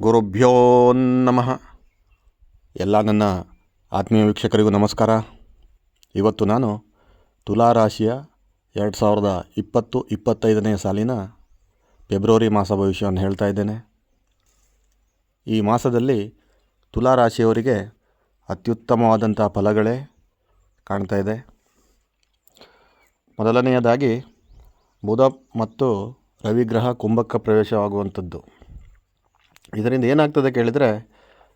ಗುರುಭ್ಯೋ ನಮಃ. ಎಲ್ಲ ನನ್ನ ಆತ್ಮೀಯ ವೀಕ್ಷಕರಿಗೂ ನಮಸ್ಕಾರ. ಇವತ್ತು ನಾನು ತುಲಾ ರಾಶಿಯ ಎರಡು ಸಾವಿರದ ಇಪ್ಪತ್ತು ಇಪ್ಪತ್ತೈದನೇ ಸಾಲಿನ ಫೆಬ್ರವರಿ ಮಾಸ ಭವಿಷ್ಯವನ್ನು ಹೇಳ್ತಾ ಇದ್ದೇನೆ. ಈ ಮಾಸದಲ್ಲಿ ತುಲಾ ರಾಶಿಯವರಿಗೆ ಅತ್ಯುತ್ತಮವಾದಂಥ ಫಲಗಳೇ ಕಾಣ್ತಾ ಇದೆ. ಮೊದಲನೆಯದಾಗಿ ಬುಧ ಮತ್ತು ರವಿಗ್ರಹ ಕುಂಭಕ್ಕೆ ಪ್ರವೇಶವಾಗುವಂಥದ್ದು. ಇದರಿಂದ ಏನಾಗ್ತದೆ ಕೇಳಿದರೆ,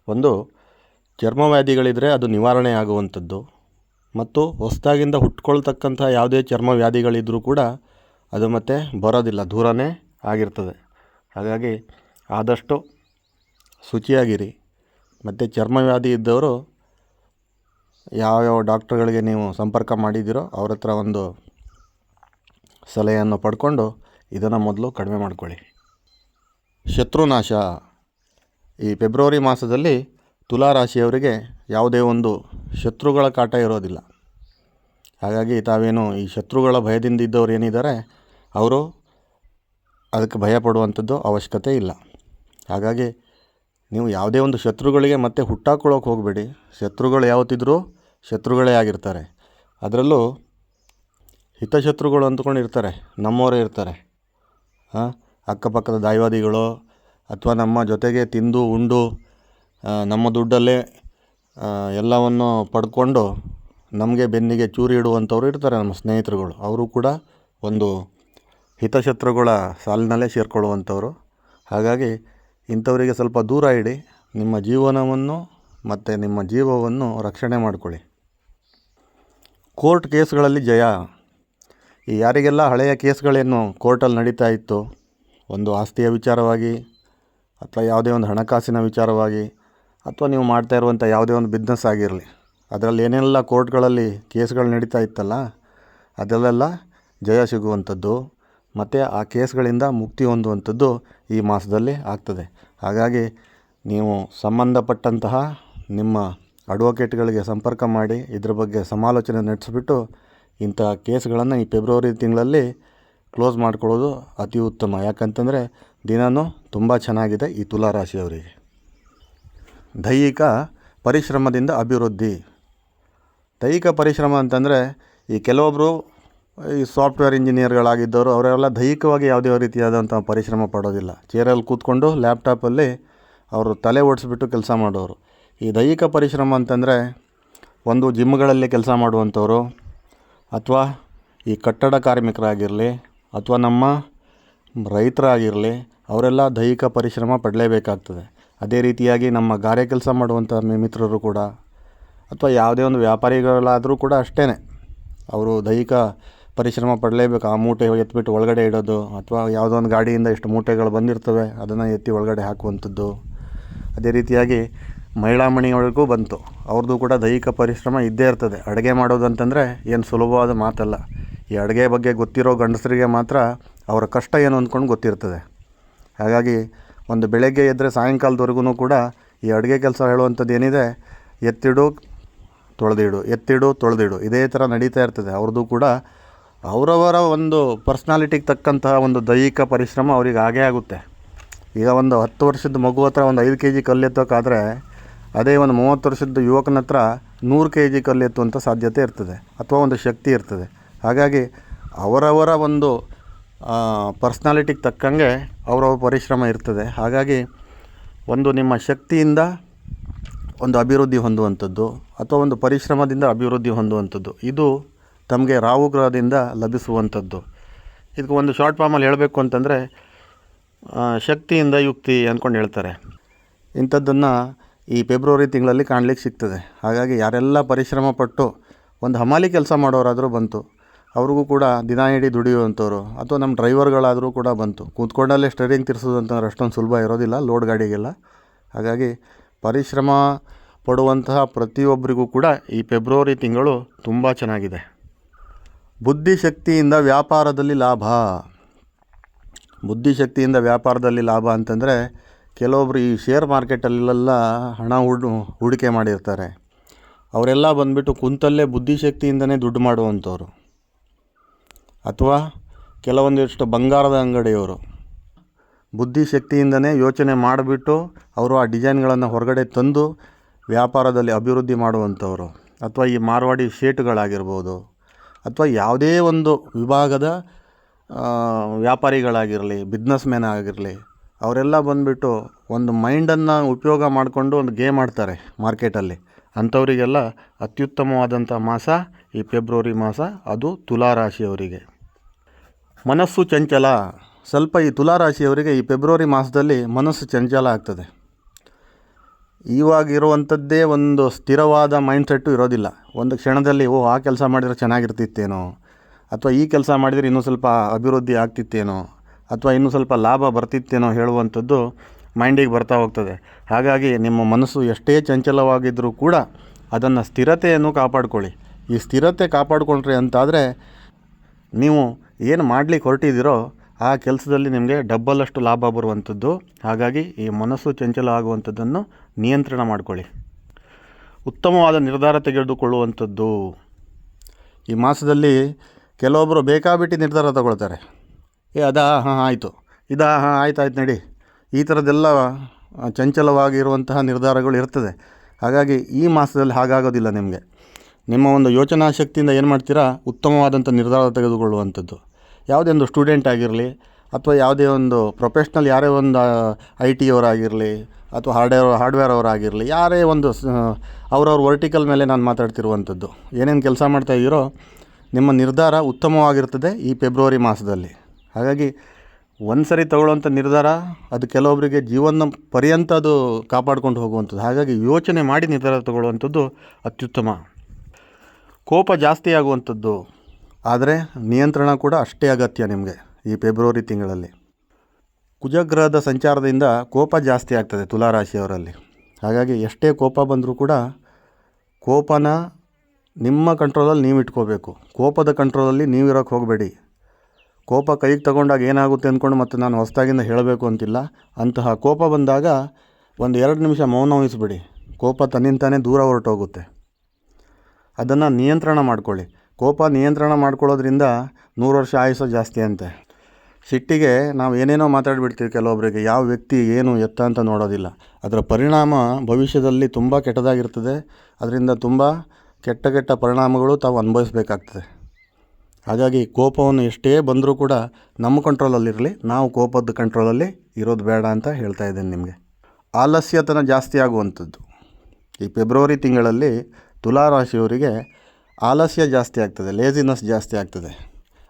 ಒಂದು ಚರ್ಮವ್ಯಾಧಿಗಳಿದ್ದರೆ ಅದು ನಿವಾರಣೆ ಆಗುವಂಥದ್ದು ಮತ್ತು ಹೊಸದಾಗಿಂದ ಹುಟ್ಕೊಳ್ತಕ್ಕಂಥ ಯಾವುದೇ ಚರ್ಮವ್ಯಾಧಿಗಳಿದ್ದರೂ ಕೂಡ ಅದು ಮತ್ತೆ ಬರೋದಿಲ್ಲ, ದೂರನೇ ಆಗಿರ್ತದೆ. ಹಾಗಾಗಿ ಆದಷ್ಟು ಶುಚಿಯಾಗಿರಿ. ಮತ್ತು ಚರ್ಮವ್ಯಾಧಿ ಇದ್ದವರು ಯಾವ್ಯಾವ ಡಾಕ್ಟ್ರುಗಳಿಗೆ ನೀವು ಸಂಪರ್ಕ ಮಾಡಿದ್ದೀರೋ ಅವ್ರ ಹತ್ರ ಒಂದು ಸಲಹೆಯನ್ನು ಪಡ್ಕೊಂಡು ಇದನ್ನು ಮೊದಲು ಕಡಿಮೆ ಮಾಡ್ಕೊಳ್ಳಿ. ಶತ್ರುನಾಶ. ಈ ಫೆಬ್ರವರಿ ಮಾಸದಲ್ಲಿ ತುಲಾ ರಾಶಿಯವರಿಗೆ ಯಾವುದೇ ಒಂದು ಶತ್ರುಗಳ ಕಾಟ ಇರೋದಿಲ್ಲ. ಹಾಗಾಗಿ ತಾವೇನು ಈ ಶತ್ರುಗಳ ಭಯದಿಂದ ಇದ್ದವ್ರು ಏನಿದ್ದಾರೆ, ಅವರು ಅದಕ್ಕೆ ಭಯ ಪಡುವಂಥದ್ದು ಅವಶ್ಯಕತೆ ಇಲ್ಲ. ಹಾಗಾಗಿ ನೀವು ಯಾವುದೇ ಒಂದು ಶತ್ರುಗಳಿಗೆ ಮತ್ತೆ ಹುಟ್ಟಾಕೊಳ್ಳೋಕೆ ಹೋಗಬೇಡಿ. ಶತ್ರುಗಳು ಯಾವತ್ತಿದ್ರೂ ಶತ್ರುಗಳೇ ಆಗಿರ್ತಾರೆ. ಅದರಲ್ಲೂ ಹಿತಶತ್ರುಗಳು ಅಂದ್ಕೊಂಡು ಇರ್ತಾರೆ, ನಮ್ಮವರೇ ಇರ್ತಾರೆ. ಹಾಂ? ಅಕ್ಕಪಕ್ಕದ ದಾಯವಾದಿಗಳು ಅಥವಾ ನಮ್ಮ ಜೊತೆಗೆ ತಿಂದು ಉಂಡು ನಮ್ಮ ದುಡ್ಡಲ್ಲೇ ಎಲ್ಲವನ್ನು ಪಡ್ಕೊಂಡು ನಮಗೆ ಬೆನ್ನಿಗೆ ಚೂರಿ ಇಡುವಂಥವ್ರು ಇರ್ತಾರೆ ನಮ್ಮ ಸ್ನೇಹಿತರುಗಳು. ಅವರು ಕೂಡ ಒಂದು ಹಿತಶತ್ರುಗಳ ಸಾಲಿನಲ್ಲೇ ಸೇರಿಕೊಳ್ಳುವಂಥವ್ರು. ಹಾಗಾಗಿ ಇಂಥವರಿಗೆ ಸ್ವಲ್ಪ ದೂರ ಇಡಿ, ನಿಮ್ಮ ಜೀವನವನ್ನು ಮತ್ತು ನಿಮ್ಮ ಜೀವವನ್ನು ರಕ್ಷಣೆ ಮಾಡಿಕೊಳ್ಳಿ. ಕೋರ್ಟ್ ಕೇಸ್ಗಳಲ್ಲಿ ಜಯ. ಈ ಯಾರಿಗೆಲ್ಲ ಹಳೆಯ ಕೇಸ್ಗಳೇನು ಕೋರ್ಟಲ್ಲಿ ನಡೀತಾ ಇತ್ತು, ಒಂದು ಆಸ್ತಿಯ ವಿಚಾರವಾಗಿ ಅಥವಾ ಯಾವುದೇ ಒಂದು ಹಣಕಾಸಿನ ವಿಚಾರವಾಗಿ ಅಥವಾ ನೀವು ಮಾಡ್ತಾ ಇರುವಂಥ ಯಾವುದೇ ಒಂದು ಬಿಸ್ನೆಸ್ ಆಗಿರಲಿ, ಅದರಲ್ಲಿ ಏನೆಲ್ಲ ಕೋರ್ಟ್ಗಳಲ್ಲಿ ಕೇಸ್ಗಳು ನಡೀತಾ ಇತ್ತಲ್ಲ, ಅದರಲ್ಲೆಲ್ಲ ಜಯ ಸಿಗುವಂಥದ್ದು ಮತ್ತು ಆ ಕೇಸ್ಗಳಿಂದ ಮುಕ್ತಿ ಹೊಂದುವಂಥದ್ದು ಈ ಮಾಸದಲ್ಲಿ ಆಗ್ತದೆ. ಹಾಗಾಗಿ ನೀವು ಸಂಬಂಧಪಟ್ಟಂತಹ ನಿಮ್ಮ ಅಡ್ವೊಕೇಟ್ಗಳಿಗೆ ಸಂಪರ್ಕ ಮಾಡಿ, ಇದ್ರ ಬಗ್ಗೆ ಸಮಾಲೋಚನೆ ನಡೆಸಿಬಿಟ್ಟು ಇಂತಹ ಕೇಸ್ಗಳನ್ನು ಈ ಫೆಬ್ರವರಿ ತಿಂಗಳಲ್ಲಿ ಕ್ಲೋಸ್ ಮಾಡ್ಕೊಳ್ಳೋದು ಅತಿ ಉತ್ತಮ. ಯಾಕಂತಂದರೆ ದಿನವೂ ತುಂಬ ಚೆನ್ನಾಗಿದೆ ಈ ತುಲಾ ರಾಶಿಯವರಿಗೆ ದೈಹಿಕ ಪರಿಶ್ರಮದಿಂದ ಅಭಿವೃದ್ಧಿ. ದೈಹಿಕ ಪರಿಶ್ರಮ ಅಂತಂದರೆ ಈ ಕೆಲವೊಬ್ಬರು ಈ ಸಾಫ್ಟ್ವೇರ್ ಇಂಜಿನಿಯರ್ಗಳಾಗಿದ್ದವರು ಅವರೆಲ್ಲ ದೈಹಿಕವಾಗಿ ಯಾವುದೇ ರೀತಿಯಾದಂಥ ಪರಿಶ್ರಮ ಪಡೋದಿಲ್ಲ. ಚೇರಲ್ಲಿ ಕೂತ್ಕೊಂಡು ಲ್ಯಾಪ್ಟಾಪಲ್ಲಿ ಅವರು ತಲೆ ಓಡಿಸ್ಬಿಟ್ಟು ಕೆಲಸ ಮಾಡೋರು. ಈ ದೈಹಿಕ ಪರಿಶ್ರಮ ಅಂತಂದರೆ ಒಂದು ಜಿಮ್ಗಳಲ್ಲಿ ಕೆಲಸ ಮಾಡುವಂಥವರು ಅಥವಾ ಈ ಕಟ್ಟಡ ಕಾರ್ಮಿಕರಾಗಿರಲಿ ಅಥವಾ ನಮ್ಮ ರೈತರಾಗಿರಲಿ, ಅವರೆಲ್ಲ ದೈಹಿಕ ಪರಿಶ್ರಮ ಪಡಲೇಬೇಕಾಗ್ತದೆ. ಅದೇ ರೀತಿಯಾಗಿ ನಮ್ಮ ಗಾರೆ ಕೆಲಸ ಮಾಡುವಂಥ ಮಿತ್ರರು ಕೂಡ, ಅಥವಾ ಯಾವುದೇ ಒಂದು ವ್ಯಾಪಾರಿಗಳಾದರೂ ಕೂಡ ಅಷ್ಟೇ ಅವರು ದೈಹಿಕ ಪರಿಶ್ರಮ ಪಡಲೇಬೇಕು. ಆ ಮೂಟೆ ಎತ್ಬಿಟ್ಟು ಒಳಗಡೆ ಇಡೋದು, ಅಥವಾ ಯಾವುದೋ ಒಂದು ಗಾಡಿಯಿಂದ ಇಷ್ಟು ಮೂಟೆಗಳು ಬಂದಿರ್ತವೆ, ಅದನ್ನು ಎತ್ತಿ ಒಳಗಡೆ ಹಾಕುವಂಥದ್ದು. ಅದೇ ರೀತಿಯಾಗಿ ಮಹಿಳಾ ಮಣಿಯವರೆಗೂ ಬಂತು. ಅವ್ರದ್ದು ಕೂಡ ದೈಹಿಕ ಪರಿಶ್ರಮ ಇದ್ದೇ ಇರ್ತದೆ. ಅಡುಗೆ ಮಾಡೋದು ಅಂತಂದರೆ ಏನು ಸುಲಭವಾದ ಮಾತಲ್ಲ. ಈ ಅಡುಗೆ ಬಗ್ಗೆ ಗೊತ್ತಿರೋ ಗಂಡಸರಿಗೆ ಮಾತ್ರ ಅವರ ಕಷ್ಟ ಏನು ಅಂದ್ಕೊಂಡು ಗೊತ್ತಿರ್ತದೆ. ಹಾಗಾಗಿ ಒಂದು ಬೆಳಗ್ಗೆ ಎದ್ದರೆ ಸಾಯಂಕಾಲದವರೆಗೂ ಕೂಡ ಈ ಅಡುಗೆ ಕೆಲಸ ಹೇಳುವಂಥದ್ದು ಏನಿದೆ, ಎತ್ತಿಡು, ತೊಳೆದಿಡು ಎತ್ತಿಡು, ತೊಳೆದಿಡು, ಇದೇ ಥರ ನಡೀತಾ ಇರ್ತದೆ. ಅವ್ರದ್ದು ಕೂಡ ಅವರವರ ಒಂದು ಪರ್ಸ್ನಾಲಿಟಿಗೆ ತಕ್ಕಂತಹ ಒಂದು ದೈಹಿಕ ಪರಿಶ್ರಮ ಅವ್ರಿಗೆ ಆಗೇ ಆಗುತ್ತೆ. ಈಗ ಒಂದು ಹತ್ತು ವರ್ಷದ ಮಗು ಹತ್ರ ಒಂದು ಐದು ಕೆ ಜಿ ಕಲ್ಲು ಎತ್ತೋಕ್ಕಾದರೆ ಅದೇ ಒಂದು ಮೂವತ್ತು ವರ್ಷದ ಯುವಕನ ಹತ್ರ ನೂರು ಕೆ ಜಿ ಕಲ್ಲು ಎತ್ತುವಂಥ ಸಾಧ್ಯತೆ ಇರ್ತದೆ, ಅಥವಾ ಒಂದು ಶಕ್ತಿ ಇರ್ತದೆ. ಹಾಗಾಗಿ ಅವರವರ ಒಂದು ಪರ್ಸ್ನಾಲಿಟಿಗೆ ತಕ್ಕಂಗೆ ಅವರವ್ರ ಪರಿಶ್ರಮ ಇರ್ತದೆ. ಹಾಗಾಗಿ ಒಂದು ನಿಮ್ಮ ಶಕ್ತಿಯಿಂದ ಒಂದು ಅಭಿವೃದ್ಧಿ ಹೊಂದುವಂಥದ್ದು ಅಥವಾ ಒಂದು ಪರಿಶ್ರಮದಿಂದ ಅಭಿವೃದ್ಧಿ ಹೊಂದುವಂಥದ್ದು, ಇದು ತಮಗೆ ರಾಹು ಗ್ರಹದಿಂದ ಲಭಿಸುವಂಥದ್ದು. ಇದಕ್ಕೆ ಒಂದು ಶಾರ್ಟ್ ಫಾರ್ಮಲ್ಲಿ ಹೇಳಬೇಕು ಅಂತಂದರೆ ಶಕ್ತಿಯಿಂದ ಯುಕ್ತಿ ಅಂದ್ಕೊಂಡು ಹೇಳ್ತಾರೆ. ಇಂಥದ್ದನ್ನು ಈ ಫೆಬ್ರವರಿ ತಿಂಗಳಲ್ಲಿ ಕಾಣಲಿಕ್ಕೆ ಸಿಗ್ತದೆ. ಹಾಗಾಗಿ ಯಾರೆಲ್ಲ ಪರಿಶ್ರಮ ಪಟ್ಟು ಒಂದು ಹಮಾಲಿ ಕೆಲಸ ಮಾಡೋರಾದರೂ ಬಂತು ಅವ್ರಿಗೂ ಕೂಡ ದಿನ ಹಿಡಿ ದುಡಿಯುವಂಥವ್ರು ಅಥವಾ ನಮ್ಮ ಡ್ರೈವರ್ಗಳಾದರೂ ಕೂಡ ಬಂತು. ಕೂತ್ಕೊಂಡಲ್ಲೇ ಸ್ಟೇರಿಂಗ್ ತಿರ್ಸೋದು ಅಂತಂದ್ರೆ ಅಷ್ಟೊಂದು ಸುಲಭ ಇರೋದಿಲ್ಲ, ಲೋಡ್ ಗಾಡಿಗೆಲ್ಲ. ಹಾಗಾಗಿ ಪರಿಶ್ರಮ ಪಡುವಂತಹ ಪ್ರತಿಯೊಬ್ಬರಿಗೂ ಕೂಡ ಈ ಫೆಬ್ರವರಿ ತಿಂಗಳು ತುಂಬ ಚೆನ್ನಾಗಿದೆ. ಬುದ್ಧಿಶಕ್ತಿಯಿಂದ ವ್ಯಾಪಾರದಲ್ಲಿ ಲಾಭ. ಬುದ್ಧಿಶಕ್ತಿಯಿಂದ ವ್ಯಾಪಾರದಲ್ಲಿ ಲಾಭ ಅಂತಂದರೆ ಕೆಲವೊಬ್ಬರು ಈ ಶೇರ್ ಮಾರ್ಕೆಟಲ್ಲೆಲ್ಲ ಹಣ ಹೂಡು, ಹೂಡಿಕೆ ಮಾಡಿರ್ತಾರೆ. ಅವರೆಲ್ಲ ಬಂದುಬಿಟ್ಟು ಕುಂತಲ್ಲೇ ಬುದ್ಧಿಶಕ್ತಿಯಿಂದನೇ ದುಡ್ಡು ಮಾಡುವಂಥವ್ರು. ಅಥವಾ ಕೆಲವೊಂದಿಷ್ಟು ಬಂಗಾರದ ಅಂಗಡಿಯವರು. ಬುದ್ಧಿಶಕ್ತಿಯಿಂದನೇ ಯೋಚನೆ ಮಾಡಿಬಿಟ್ಟು ಅವರು ಆ ಡಿಸೈನ್ಗಳನ್ನು ಹೊರಗಡೆ ತಂದು ವ್ಯಾಪಾರದಲ್ಲಿ ಅಭಿವೃದ್ಧಿ ಮಾಡುವಂಥವರು. ಅಥವಾ ಈ ಮಾರ್ವಾಡಿ ಶೇಟುಗಳಾಗಿರ್ಬೋದು. ಅಥವಾ ಯಾವುದೇ ಒಂದು ವಿಭಾಗದ ವ್ಯಾಪಾರಿಗಳಾಗಿರಲಿ ಬಿಸ್ನೆಸ್ ಮ್ಯಾನ್ ಆಗಿರಲಿ, ಅವರೆಲ್ಲ ಬಂದುಬಿಟ್ಟು ಒಂದು ಮೈಂಡನ್ನು ಉಪಯೋಗ ಮಾಡಿಕೊಂಡು ಒಂದು ಗೇಮ್ ಆಡ್ತಾರೆ ಮಾರ್ಕೆಟಲ್ಲಿ. ಅಂಥವರಿಗೆಲ್ಲ ಅತ್ಯುತ್ತಮವಾದಂಥ ಮಾಸ ಈ ಫೆಬ್ರವರಿ ಮಾಸ, ಅದು ತುಲಾ ರಾಶಿಯವರಿಗೆ ಮನಸ್ಸು ಚಂಚಲ. ಸ್ವಲ್ಪ ಈ ತುಲಾ ರಾಶಿಯವರಿಗೆ ಈ ಫೆಬ್ರವರಿ ಮಾಸದಲ್ಲಿ ಮನಸ್ಸು ಚಂಚಲ ಆಗ್ತದೆ. ಇವಾಗಿರುವಂಥದ್ದೇ ಒಂದು ಸ್ಥಿರವಾದ ಮೈಂಡ್ಸೆಟ್ಟು ಇರೋದಿಲ್ಲ. ಒಂದು ಕ್ಷಣದಲ್ಲಿ ಓ ಆ ಕೆಲಸ ಮಾಡಿದರೆ ಚೆನ್ನಾಗಿರ್ತಿತ್ತೇನೋ, ಅಥವಾ ಈ ಕೆಲಸ ಮಾಡಿದರೆ ಇನ್ನೂ ಸ್ವಲ್ಪ ಅಭಿವೃದ್ಧಿ ಆಗ್ತಿತ್ತೇನೋ, ಅಥವಾ ಇನ್ನೂ ಸ್ವಲ್ಪ ಲಾಭ ಬರ್ತಿತ್ತೇನೋ ಹೇಳುವಂಥದ್ದು ಮೈಂಡಿಗೆ ಬರ್ತಾ ಹೋಗ್ತದೆ. ಹಾಗಾಗಿ ನಿಮ್ಮ ಮನಸ್ಸು ಎಷ್ಟೇ ಚಂಚಲವಾಗಿದ್ದರೂ ಕೂಡ ಅದನ್ನು ಸ್ಥಿರತೆಯನ್ನು ಕಾಪಾಡಿಕೊಳ್ಳಿ. ಈ ಸ್ಥಿರತೆ ಕಾಪಾಡಿಕೊಂಡ್ರಿ ಅಂತಾದರೆ ನೀವು ಏನು ಮಾಡಲಿಕ್ಕೆ ಹೊರಟಿದ್ದೀರೋ ಆ ಕೆಲಸದಲ್ಲಿ ನಿಮಗೆ ಡಬ್ಬಲಷ್ಟು ಲಾಭ ಬರುವಂಥದ್ದು. ಹಾಗಾಗಿ ಈ ಮನಸ್ಸು ಚಂಚಲ ಆಗುವಂಥದ್ದನ್ನು ನಿಯಂತ್ರಣ ಮಾಡಿಕೊಳ್ಳಿ. ಉತ್ತಮವಾದ ನಿರ್ಧಾರ ತೆಗೆದುಕೊಳ್ಳುವಂಥದ್ದು. ಈ ಮಾಸದಲ್ಲಿ ಕೆಲವೊಬ್ಬರು ಬೇಕಾಬಿಟ್ಟು ನಿರ್ಧಾರ ತಗೊಳ್ತಾರೆ. ಏ, ಅದಾ ಹಾಂ, ಆಯಿತು. ಇದಾ, ಹಾಂ, ಆಯ್ತು ಆಯ್ತು ನಡಿ. ಈ ಥರದ್ದೆಲ್ಲ ಚಂಚಲವಾಗಿರುವಂತಹ ನಿರ್ಧಾರಗಳು ಇರ್ತದೆ. ಹಾಗಾಗಿ ಈ ಮಾಸದಲ್ಲಿ ಹಾಗಾಗೋದಿಲ್ಲ ನಿಮಗೆ. ನಿಮ್ಮ ಒಂದು ಯೋಚನಾ ಶಕ್ತಿಯಿಂದ ಏನು ಮಾಡ್ತೀರಾ? ಉತ್ತಮವಾದಂಥ ನಿರ್ಧಾರ ತೆಗೆದುಕೊಳ್ಳುವಂಥದ್ದು. ಯಾವುದೇ ಒಂದು ಸ್ಟೂಡೆಂಟ್ ಆಗಿರಲಿ, ಅಥವಾ ಯಾವುದೇ ಒಂದು ಪ್ರೊಫೆಷ್ನಲ್ ಯಾರೇ ಒಂದು ಐ ಟಿ ಅವರಾಗಿರಲಿ ಅಥವಾ ಹಾರ್ಡ್ವೇರ್ ಹಾರ್ಡ್ವೇರ್ ಅವರಾಗಿರಲಿ ಯಾರೇ ಒಂದು ಅವ್ರವ್ರ ವರ್ಟಿಕಲ್ ಮೇಲೆ ನಾನು ಮಾತಾಡ್ತಿರುವಂಥದ್ದು. ಏನೇನು ಕೆಲಸ ಮಾಡ್ತಾ ಇದ್ದೀರೋ, ನಿಮ್ಮ ನಿರ್ಧಾರ ಉತ್ತಮವಾಗಿರ್ತದೆ ಈ ಫೆಬ್ರವರಿ ಮಾಸದಲ್ಲಿ. ಹಾಗಾಗಿ, ಒಂದು ಸರಿ ತಗೊಳ್ಳುವಂಥ ನಿರ್ಧಾರ, ಅದು ಕೆಲವೊಬ್ಬರಿಗೆ ಜೀವನ ಪರ್ಯಂತ ಅದು ಕಾಪಾಡ್ಕೊಂಡು ಹೋಗುವಂಥದ್ದು. ಹಾಗಾಗಿ ಯೋಚನೆ ಮಾಡಿ ನಿರ್ಧಾರ ತಗೊಳ್ಳುವಂಥದ್ದು ಅತ್ಯುತ್ತಮ. ಕೋಪ ಜಾಸ್ತಿ ಆಗುವಂಥದ್ದು, ಆದರೆ ನಿಯಂತ್ರಣ ಕೂಡ ಅಷ್ಟೇ ಅಗತ್ಯ ನಿಮಗೆ ಈ ಫೆಬ್ರವರಿ ತಿಂಗಳಲ್ಲಿ. ಕುಜಗ್ರಹದ ಸಂಚಾರದಿಂದ ಕೋಪ ಜಾಸ್ತಿ ಆಗ್ತದೆ ತುಲಾರಾಶಿಯವರಲ್ಲಿ. ಹಾಗಾಗಿ ಎಷ್ಟೇ ಕೋಪ ಬಂದರೂ ಕೂಡ ಕೋಪನ ನಿಮ್ಮ ಕಂಟ್ರೋಲಲ್ಲಿ ನೀವು ಇಟ್ಕೋಬೇಕು. ಕೋಪದ ಕಂಟ್ರೋಲಲ್ಲಿ ನೀವು ಇರೋಕ್ಕೆ ಹೋಗಬೇಡಿ. ಕೋಪ ಕೈಗೆ ತಗೊಂಡಾಗ ಏನಾಗುತ್ತೆ ಅಂದ್ಕೊಂಡು ಮತ್ತು ನಾನು ಹೊಸದಾಗಿಂದ ಹೇಳಬೇಕು ಅಂತಿಲ್ಲ. ಅಂತಹ ಕೋಪ ಬಂದಾಗ ಒಂದು ಎರಡು ನಿಮಿಷ ಮೌನ ವಹಿಸ್ಬಿಡಿ. ಕೋಪ ತನ್ನಿಂತಾನೇ ದೂರ ಹೊರಟೋಗುತ್ತೆ. ಅದನ್ನು ನಿಯಂತ್ರಣ ಮಾಡ್ಕೊಳ್ಳಿ. ಕೋಪ ನಿಯಂತ್ರಣ ಮಾಡ್ಕೊಳ್ಳೋದ್ರಿಂದ ನೂರು ವರ್ಷ ಆಯುಸ್ಸು ಜಾಸ್ತಿ ಅಂತೆ. ಸಿಟ್ಟಿಗೆ ನಾವು ಏನೇನೋ ಮಾತಾಡಿಬಿಡ್ತೀವಿ ಕೆಲವೊಬ್ಬರಿಗೆ ಯಾವ ವ್ಯಕ್ತಿ ಏನು ಎತ್ತ ಅಂತ ನೋಡೋದಿಲ್ಲ. ಅದರ ಪರಿಣಾಮ ಭವಿಷ್ಯದಲ್ಲಿ ತುಂಬ ಕೆಟ್ಟದಾಗಿರ್ತದೆ. ಅದರಿಂದ ತುಂಬ ಕೆಟ್ಟ ಕೆಟ್ಟ ಪರಿಣಾಮಗಳು ತಾವು ಅನುಭವಿಸಬೇಕಾಗ್ತದೆ. ಹಾಗಾಗಿ ಕೋಪವನ್ನು ಎಷ್ಟೇ ಬಂದರೂ ಕೂಡ ನಮ್ಮ ಕಂಟ್ರೋಲಲ್ಲಿರಲಿ ನಾವು ಕೋಪದ ಕಂಟ್ರೋಲಲ್ಲಿ ಇರೋದು ಬೇಡ ಅಂತ ಹೇಳ್ತಾ ಇದ್ದೇನೆ ನಿಮಗೆ. ಆಲಸ್ಯತನ ಜಾಸ್ತಿ ಆಗುವಂಥದ್ದು. ಈ ಫೆಬ್ರವರಿ ತಿಂಗಳಲ್ಲಿ ತುಲಾ ರಾಶಿಯವರಿಗೆ ಆಲಸ್ಯ ಜಾಸ್ತಿ ಆಗ್ತದೆ ಲೇಜಿನೆಸ್ ಜಾಸ್ತಿ ಆಗ್ತದೆ.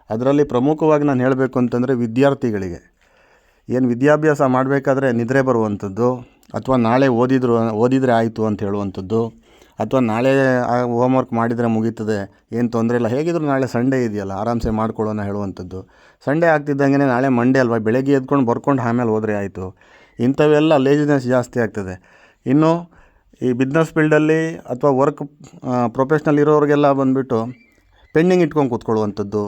ಅದರಲ್ಲಿ ಪ್ರಮುಖವಾಗಿ ನಾನು ಹೇಳಬೇಕು ಅಂತಂದರೆ ವಿದ್ಯಾರ್ಥಿಗಳಿಗೆ. ಏನು ವಿದ್ಯಾಭ್ಯಾಸ ಮಾಡಬೇಕಾದ್ರೆ ನಿದ್ರೆ ಬರುವಂಥದ್ದು, ಅಥವಾ ನಾಳೆ ಓದಿದ್ರು, ಓದಿದರೆ ಆಯಿತು ಅಂತ ಹೇಳುವಂಥದ್ದು, ಅಥವಾ ನಾಳೆ ಹೋಮ್ವರ್ಕ್ ಮಾಡಿದರೆ ಮುಗೀತದೆ, ಏನು ತೊಂದರೆ ಇಲ್ಲ. ಹೇಗಿದ್ರು ನಾಳೆ ಸಂಡೇ ಇದೆಯಲ್ಲ, ಆರಾಮ್ಸೆ ಮಾಡ್ಕೊಳ್ಳೋಣ ಹೇಳುವಂಥದ್ದು. ಸಂಡೇ ಆಗ್ತಿದ್ದಂಗೆ ನಾಳೆ ಮಂಡೇ ಅಲ್ವಾ, ಬೆಳಗ್ಗೆ ಎದ್ಕೊಂಡು ಬರ್ಕೊಂಡು ಆಮೇಲೆ ಹೋದರೆ ಆಯಿತು. ಇಂಥವೆಲ್ಲ ಲೇಜಿನೆಸ್ ಜಾಸ್ತಿ ಆಗ್ತದೆ. ಇನ್ನು ಈ ಬಿಸ್ನೆಸ್ ಫೀಲ್ಡಲ್ಲಿ ಅಥವಾ ವರ್ಕ್ ಪ್ರೊಫೆಷ್ನಲ್ ಇರೋರಿಗೆಲ್ಲ ಬಂದುಬಿಟ್ಟು ಪೆಂಡಿಂಗ್ ಇಟ್ಕೊಂಡು ಕೂತ್ಕೊಳ್ಳುವಂಥದ್ದು.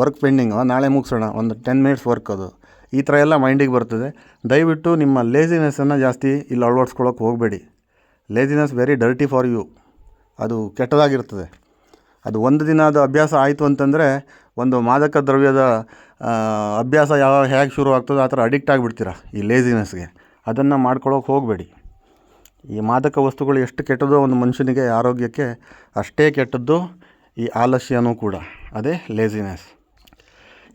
ವರ್ಕ್ ಪೆಂಡಿಂಗು ನಾಳೆ ಮುಗಿಸೋಣ, ಒಂದು ಟೆನ್ ಮಿನಿಟ್ಸ್ ವರ್ಕ್ ಅದು. ಈ ಥರ ಎಲ್ಲ ಮೈಂಡಿಗೆ ಬರ್ತದೆ. ದಯವಿಟ್ಟು ನಿಮ್ಮ ಲೇಜಿನೆಸ್ಸನ್ನು ಜಾಸ್ತಿ ಇಲ್ಲಿ ಅಳವಡಿಸ್ಕೊಳ್ಳೋಕೆ ಹೋಗಬೇಡಿ. Laziness very dirty for you ಅದು ಕೆಟ್ಟದಾಗಿರ್ತದೆ. ಅದು ಒಂದು ದಿನ ಅದು ಅಭ್ಯಾಸ ಆಯಿತು ಅಂತಂದರೆ ಒಂದು ಮಾದಕ ದ್ರವ್ಯದ ಅಭ್ಯಾಸ ಯಾವಾಗ ಹೇಗೆ ಶುರು ಆಗ್ತದೋ ಆ ಥರ ಅಡಿಕ್ಟ್ ಆಗಿಬಿಡ್ತೀರ ಈ ಲೇಜಿನೆಸ್ಗೆ ಅದನ್ನು ಮಾಡ್ಕೊಳ್ಳೋಕೆ ಹೋಗಬೇಡಿ. ಈ ಮಾದಕ ವಸ್ತುಗಳು ಎಷ್ಟು ಕೆಟ್ಟದೋ ಒಂದು ಮನುಷ್ಯನಿಗೆ ಆರೋಗ್ಯಕ್ಕೆ ಅಷ್ಟೇ ಕೆಟ್ಟದ್ದು ಈ ಆಲಸ್ಯನೂ ಕೂಡ, ಅದೇ ಲೇಸಿನೆಸ್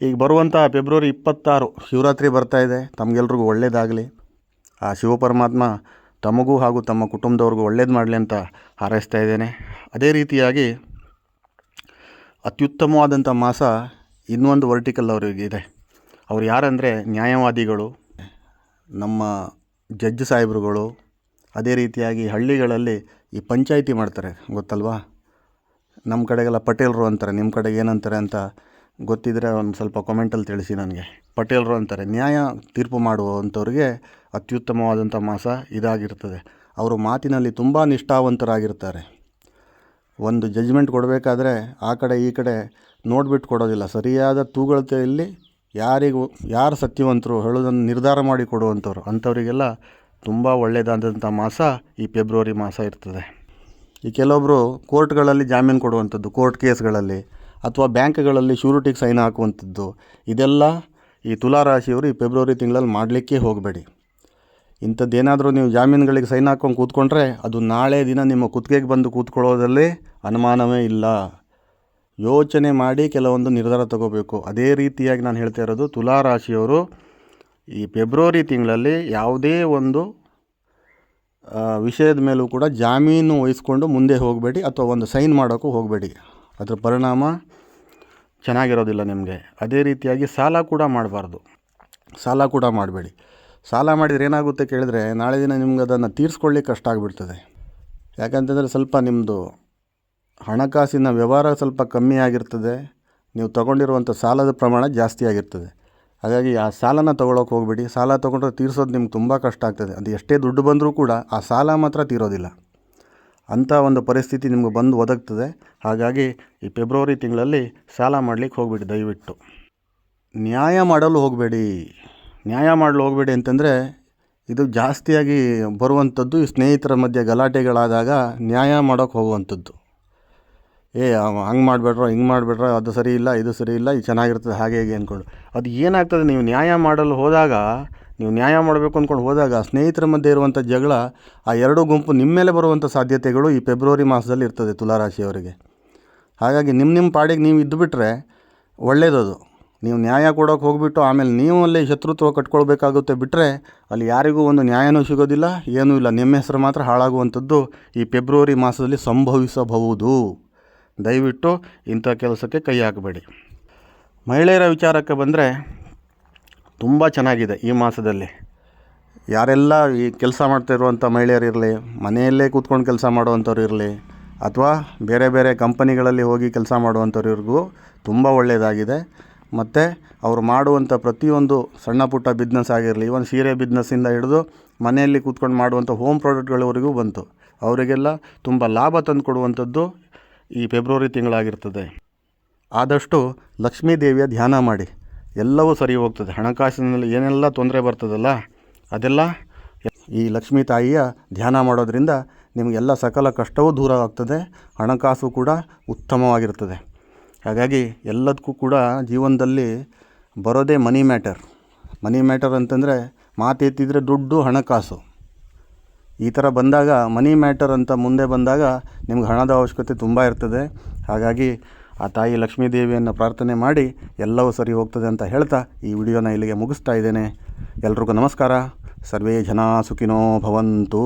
ಈಗ ಬರುವಂಥ ಫೆಬ್ರವರಿ ಇಪ್ಪತ್ತಾರು ಶಿವರಾತ್ರಿ ಬರ್ತಾ ಇದೆ, ತಮಗೆಲ್ರಿಗೂ ಒಳ್ಳೆಯದಾಗಲಿ ಆ ಶಿವಪರಮಾತ್ಮ ತಮಗೂ ಹಾಗೂ ತಮ್ಮ ಕುಟುಂಬದವ್ರಿಗೂ ಒಳ್ಳೇದು ಮಾಡಲಿ ಅಂತ ಹಾರೈಸ್ತಾ ಇದ್ದೇನೆ. ಅದೇ ರೀತಿಯಾಗಿ ಅತ್ಯುತ್ತಮವಾದಂಥ ಮಾಸ ಇನ್ನೊಂದು ವರ್ಟಿಕಲ್ ಅವರಿಗೆ ಇದೆ. ಅವ್ರು ಯಾರಂದರೆ ನ್ಯಾಯವಾದಿಗಳು, ನಮ್ಮ ಜಡ್ಜ್ ಸಾಹೇಬ್ರುಗಳು ಅದೇ ರೀತಿಯಾಗಿ ಹಳ್ಳಿಗಳಲ್ಲಿ ಈ ಪಂಚಾಯಿತಿ ಮಾಡ್ತಾರೆ, ಗೊತ್ತಲ್ವಾ? ನಮ್ಮ ಕಡೆಗೆಲ್ಲ ಪಟೇಲರು ಅಂತಾರೆ ನಿಮ್ಮ ಕಡೆಗೆ ಏನಂತಾರೆ ಅಂತ ಗೊತ್ತಿದ್ದರೆ ಒಂದು ಸ್ವಲ್ಪ ಕಾಮೆಂಟಲ್ಲಿ ತಿಳಿಸಿ ನನಗೆ. ಪಟೇಲರು ಅಂತಾರೆ, ನ್ಯಾಯ ತೀರ್ಪು ಮಾಡುವಂಥವ್ರಿಗೆ ಅತ್ಯುತ್ತಮವಾದಂಥ ಮಾಸ ಇದಾಗಿರ್ತದೆ. ಅವರು ಮಾತಿನಲ್ಲಿ ತುಂಬ ನಿಷ್ಠಾವಂತರಾಗಿರ್ತಾರೆ. ಒಂದು ಜಜ್ಮೆಂಟ್ ಕೊಡಬೇಕಾದ್ರೆ ಆ ಕಡೆ ಈ ಕಡೆ ನೋಡಿಬಿಟ್ಟು ಕೊಡೋದಿಲ್ಲ. ಸರಿಯಾದ ತೂಗಳತೆಯಲ್ಲಿ ಯಾರಿಗೂ, ಯಾರು ಸತ್ಯವಂತರು ಹೇಳೋದನ್ನು ನಿರ್ಧಾರ ಮಾಡಿ ಕೊಡುವಂಥವ್ರು, ಅಂಥವರಿಗೆಲ್ಲ ತುಂಬ ಒಳ್ಳೆಯದಾದಂಥ ಮಾಸ ಈ ಫೆಬ್ರವರಿ ಮಾಸ ಇರ್ತದೆ. ಈ ಕೆಲವೊಬ್ಬರು ಕೋರ್ಟ್ಗಳಲ್ಲಿ ಜಾಮೀನು ಕೊಡುವಂಥದ್ದು, ಕೋರ್ಟ್ ಕೇಸ್ಗಳಲ್ಲಿ ಅಥವಾ ಬ್ಯಾಂಕ್ಗಳಲ್ಲಿ ಶ್ಯೂರಿಟಿಗೆ ಸೈನ್ ಹಾಕುವಂಥದ್ದು, ಇದೆಲ್ಲ ಈ ತುಲಾರಾಶಿಯವರು ಈ ಫೆಬ್ರವರಿ ತಿಂಗಳಲ್ಲಿ ಮಾಡಲಿಕ್ಕೆ ಹೋಗಬೇಡಿ. ಇಂಥದ್ದೇನಾದರೂ ನೀವು ಜಾಮೀನುಗಳಿಗೆ ಸೈನ್ ಹಾಕ್ಕೊಂಡು ಕೂತ್ಕೊಂಡ್ರೆ ಅದು ನಾಳೆ ದಿನ ನಿಮ್ಮ ಕುತ್ತಿಗೆಗೆ ಬಂದು ಕೂತ್ಕೊಳ್ಳೋದರಲ್ಲಿ ಅನುಮಾನವೇ ಇಲ್ಲ. ಯೋಚನೆ ಮಾಡಿ ಕೆಲವೊಂದು ನಿರ್ಧಾರ ತಗೋಬೇಕು. ಅದೇ ರೀತಿಯಾಗಿ ನಾನು ಹೇಳ್ತಾ ಇರೋದು ತುಲಾರಾಶಿಯವರು ಈ ಫೆಬ್ರವರಿ ತಿಂಗಳಲ್ಲಿ ಯಾವುದೇ ಒಂದು ವಿಷಯದ ಮೇಲೂ ಕೂಡ ಜಾಮೀನು ವಹಿಸ್ಕೊಂಡು ಮುಂದೆ ಹೋಗಬೇಡಿ ಅಥವಾ ಒಂದು ಸೈನ್ ಮಾಡೋಕ್ಕೂ ಹೋಗಬೇಡಿ. ಅದರ ಪರಿಣಾಮ ಚೆನ್ನಾಗಿರೋದಿಲ್ಲ ನಿಮಗೆ. ಅದೇ ರೀತಿಯಾಗಿ ಸಾಲ ಕೂಡ ಮಾಡಬಾರ್ದು. ಸಾಲ ಕೂಡ ಮಾಡಬೇಡಿ. ಸಾಲ ಮಾಡಿದರೆ ಏನಾಗುತ್ತೆ ಕೇಳಿದ್ರೆ ನಾಳೆ ದಿನ ನಿಮ್ಗೆ ಅದನ್ನು ತೀರಿಸ್ಕೊಳ್ಳಿಕ್ಕೆ ಕಷ್ಟ ಆಗಿಬಿಡ್ತದೆ. ಯಾಕಂತಂದರೆ ಸ್ವಲ್ಪ ನಿಮ್ಮದು ಹಣಕಾಸಿನ ವ್ಯವಹಾರ ಸ್ವಲ್ಪ ಕಮ್ಮಿ ಆಗಿರ್ತದೆ. ನೀವು ತಗೊಂಡಿರುವಂಥ ಸಾಲದ ಪ್ರಮಾಣ ಜಾಸ್ತಿ ಆಗಿರ್ತದೆ. ಹಾಗಾಗಿ ಆ ಸಾಲನ ತೊಗೊಳಕ್ಕೆ ಹೋಗಬೇಡಿ. ಸಾಲ ತೊಗೊಂಡ್ರೆ ತೀರಿಸೋದು ನಿಮ್ಗೆ ತುಂಬ ಕಷ್ಟ ಆಗ್ತದೆ. ಅದು ಎಷ್ಟೇ ದುಡ್ಡು ಬಂದರೂ ಕೂಡ ಆ ಸಾಲ ಮಾತ್ರ ತೀರೋದಿಲ್ಲ. ಅಂಥ ಒಂದು ಪರಿಸ್ಥಿತಿ ನಿಮ್ಗೆ ಬಂದು ಒದಗ್ತದೆ. ಹಾಗಾಗಿ ಈ ಫೆಬ್ರವರಿ ತಿಂಗಳಲ್ಲಿ ಸಾಲ ಮಾಡಲಿಕ್ಕೆ ಹೋಗಬೇಡಿ ದಯವಿಟ್ಟು. ನ್ಯಾಯ ಮಾಡಲು ಹೋಗಬೇಡಿ. ನ್ಯಾಯ ಮಾಡಲು ಹೋಗಬೇಡಿ ಅಂತಂದರೆ ಇದು ಜಾಸ್ತಿಯಾಗಿ ಬರುವಂಥದ್ದು ಸ್ನೇಹಿತರ ಮಧ್ಯೆ ಗಲಾಟೆಗಳಾದಾಗ ನ್ಯಾಯ ಮಾಡೋಕ್ಕೆ ಹೋಗುವಂಥದ್ದು. ಏ ಹಂಗೆ ಮಾಡಿಬಿಟ್ರೋ ಹಿಂಗೆ ಮಾಡಿಬಿಟ್ರೋ ಅದು ಸರಿ ಇಲ್ಲ, ಇದು ಸರಿ ಇಲ್ಲ, ಇದು ಚೆನ್ನಾಗಿರ್ತದೆ, ಹಾಗೆ ಹೀಗೆ ಅಂದ್ಕೊಂಡು ಅದು ಏನಾಗ್ತದೆ, ನೀವು ನ್ಯಾಯ ಮಾಡಲು ಹೋದಾಗ, ನೀವು ನ್ಯಾಯ ಮಾಡಬೇಕು ಅಂದ್ಕೊಂಡು ಹೋದಾಗ, ಸ್ನೇಹಿತರ ಮಧ್ಯೆ ಇರುವಂಥ ಜಗಳ, ಆ ಎರಡೂ ಗುಂಪು ನಿಮ್ಮ ಮೇಲೆ ಬರುವಂಥ ಸಾಧ್ಯತೆಗಳು ಈ ಫೆಬ್ರವರಿ ಮಾಸದಲ್ಲಿ ಇರ್ತದೆ ತುಲಾರಾಶಿಯವರಿಗೆ. ಹಾಗಾಗಿ ನಿಮ್ಮ ನಿಮ್ಮ ಪಾಡಿಗೆ ನೀವು ಇದ್ದುಬಿಟ್ರೆ ಒಳ್ಳೆಯದದು ನೀವು ನ್ಯಾಯ ಕೊಡೋಕೆ ಹೋಗಿಬಿಟ್ಟು ಆಮೇಲೆ ನೀವು ಅಲ್ಲಿ ಶತ್ರುತ್ವ ಕಟ್ಕೊಳ್ಬೇಕಾಗುತ್ತೆ ಬಿಟ್ಟರೆ ಅಲ್ಲಿ ಯಾರಿಗೂ ಒಂದು ನ್ಯಾಯನೂ ಸಿಗೋದಿಲ್ಲ, ಏನೂ ಇಲ್ಲ. ನಿಮ್ಮ ಹೆಸರು ಮಾತ್ರ ಹಾಳಾಗುವಂಥದ್ದು ಈ ಫೆಬ್ರವರಿ ಮಾಸದಲ್ಲಿ ಸಂಭವಿಸಬಹುದು. ದಯವಿಟ್ಟು ಇಂಥ ಕೆಲಸಕ್ಕೆ ಕೈ ಹಾಕಬೇಡಿ. ಮಹಿಳೆಯರ ವಿಚಾರಕ್ಕೆ ಬಂದರೆ ತುಂಬ ಚೆನ್ನಾಗಿದೆ ಈ ಮಾಸದಲ್ಲಿ. ಯಾರೆಲ್ಲ ಈ ಕೆಲಸ ಮಾಡ್ತಾ ಇರುವಂಥ ಮಹಿಳೆಯರಿರಲಿ ಮನೆಯಲ್ಲೇ ಕೂತ್ಕೊಂಡು ಕೆಲಸ ಮಾಡುವಂಥವ್ರು ಇರಲಿ, ಅಥವಾ ಬೇರೆ ಬೇರೆ ಕಂಪನಿಗಳಲ್ಲಿ ಹೋಗಿ ಕೆಲಸ ಮಾಡುವಂಥವ್ರಿಗೂ ತುಂಬ ಒಳ್ಳೆಯದಾಗಿದೆ. ಮತ್ತು ಅವರು ಮಾಡುವಂಥ ಪ್ರತಿಯೊಂದು ಸಣ್ಣ ಪುಟ್ಟ ಬಿಸ್ನೆಸ್ ಆಗಿರಲಿ ಒಂದು ಸೀರೆ ಬಿಸ್ನೆಸ್ಸಿಂದ ಹಿಡಿದು ಮನೆಯಲ್ಲಿ ಕೂತ್ಕೊಂಡು ಮಾಡುವಂಥ ಹೋಮ್ ಪ್ರಾಡಕ್ಟ್ಗಳವರೆಗೂ ಬಂತು. ಅವರಿಗೆಲ್ಲ ತುಂಬ ಲಾಭ ತಂದುಕೊಡುವಂಥದ್ದು ಈ ಫೆಬ್ರವರಿ ತಿಂಗಳಾಗಿರ್ತದೆ. ಆದಷ್ಟು ಲಕ್ಷ್ಮೀ ದೇವಿಯ ಧ್ಯಾನ ಮಾಡಿ. ಎಲ್ಲವೂ ಸರಿ ಹೋಗ್ತದೆ ಹಣಕಾಸಿನಲ್ಲಿ ಏನೆಲ್ಲ ತೊಂದರೆ ಬರ್ತದಲ್ಲ, ಅದೆಲ್ಲ ಈ ಲಕ್ಷ್ಮೀ ತಾಯಿಯ ಧ್ಯಾನ ಮಾಡೋದರಿಂದ ನಿಮಗೆಲ್ಲ ಸಕಲ ಕಷ್ಟವೂ ದೂರ ಆಗ್ತದೆ. ಹಣಕಾಸು ಕೂಡ ಉತ್ತಮವಾಗಿರ್ತದೆ. ಹಾಗಾಗಿ ಎಲ್ಲದಕ್ಕೂ ಕೂಡ ಜೀವನದಲ್ಲಿ ಬರೋದೇ ಮನಿ ಮ್ಯಾಟರ್. ಮನಿ ಮ್ಯಾಟರ್ ಅಂತಂದರೆ ಮಾತೆತ್ತಿದ್ರೆ ದುಡ್ಡು, ಹಣಕಾಸು. ಈ ಥರ ಬಂದಾಗ ಮನಿ ಮ್ಯಾಟರ್ ಅಂತ ಮುಂದೆ ಬಂದಾಗ ನಿಮ್ಗೆ ಹಣದ ಅವಶ್ಯಕತೆ ತುಂಬ ಇರ್ತದೆ. ಹಾಗಾಗಿ ಆ ತಾಯಿ ಲಕ್ಷ್ಮೀ ದೇವಿಯನ್ನು ಪ್ರಾರ್ಥನೆ ಮಾಡಿ ಎಲ್ಲವೂ ಸರಿ ಹೋಗ್ತದೆ ಅಂತ ಹೇಳ್ತಾ ಈ ವಿಡಿಯೋನ ಇಲ್ಲಿಗೆ ಮುಗಿಸ್ತಾ ಇದ್ದೇನೆ. ಎಲ್ರಿಗೂ ನಮಸ್ಕಾರ. ಸರ್ವೇ ಜನ ಸುಖಿನೋ ಭವಂತು.